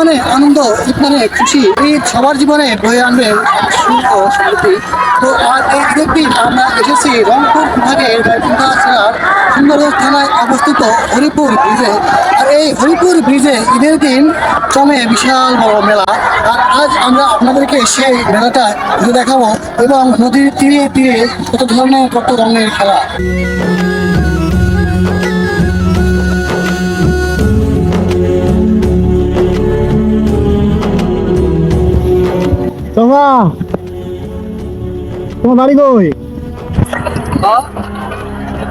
মানে আনন্দ মানে খুশি, এই সবার জীবনে বয়ে আনবে সুখ ও সমৃদ্ধি তো আর এই দিন আমরা এসেছি রংপুর বিভাগের গাইবান্ধা জেলার সুন্দরগঞ্জ থানায় অবস্থিত হরিপুর ব্রিজে। আর এই হরিপুর ব্রিজে ঈদের দিন চলে বিশাল বড় মেলা। আর আজ আমরা আপনাদেরকে সেই মেলাটা ঘুরে দেখাবো এবং নদীর তীরে তীরে কত ধরনের, কত রঙের খেলা। তোমা তোমার বাড়ি কই?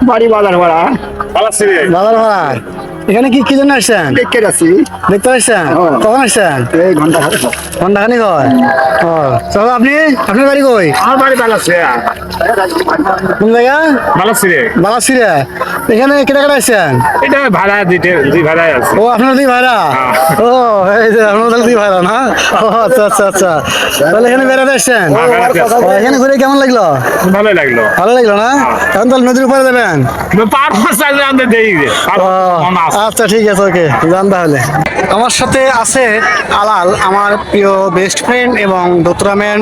বাড়ি বাজার ভাড়া বাবার ভাড়া এখানে কি কি জন্য আসছেন? দেখতে আছি। দেখতে আসছেন। কখন আসছেন? এই ঘণ্টা ঘণ্টা খানিক হয়। ও। চলো আপনি আপনার বাড়ি কই? আমার বাড়ি বালাসে কোন জায়গা? বালাসিরে বালাসিরা এখানে কেটে কেটে আসছেন এটা ভাড়া দিতে দুই ভাড়ায় আছে। ও আপনার দুই ভাইরা ও এই যে আপনার দুই ভাইরা না? ও আচ্ছা আচ্ছা আচ্ছা। তাহলে এখানে বেড়াতে আসছেন? হ্যাঁ, বেড়াতে এখানে ঘুরে কেমন লাগল? ভালোই লাগল। ভালো লাগল না? এখন তাহলে নদীর উপরে যাবেন? পার চাইলে আমাদের দেই আচ্ছা ঠিক আছে ওকে যান তাহলে। আমার সাথে আছে আলাল আমার প্রিয় বেস্ট ফ্রেন্ড এবং দোতরাম্যান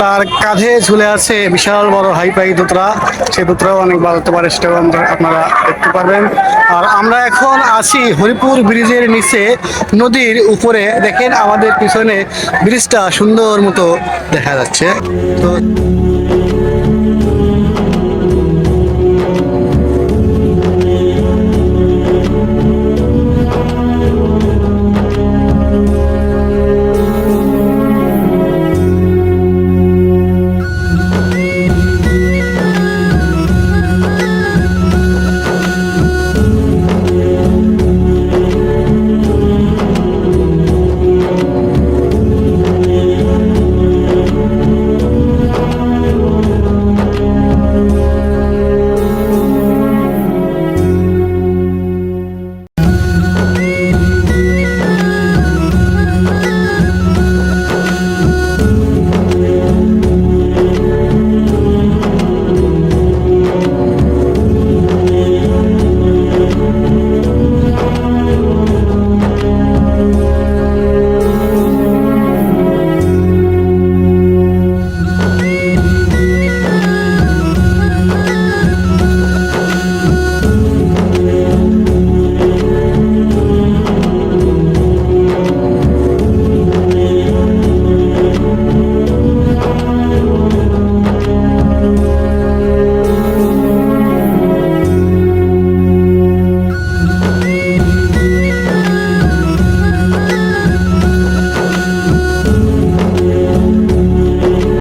তার কাঁধে ঝুলে আছে বিশাল বড় হাইপাই দোতরা। সেই দোতরাও অনেক বাজাতে পারে সেটাও আমরা- আপনারা দেখতে পারবেন। আর আমরা এখন আছি হরিপুর ব্রিজের নিচে, নদীর উপরে। দেখেন আমাদের পিছনে ব্রিজটা সুন্দর মতো দেখা যাচ্ছে। তো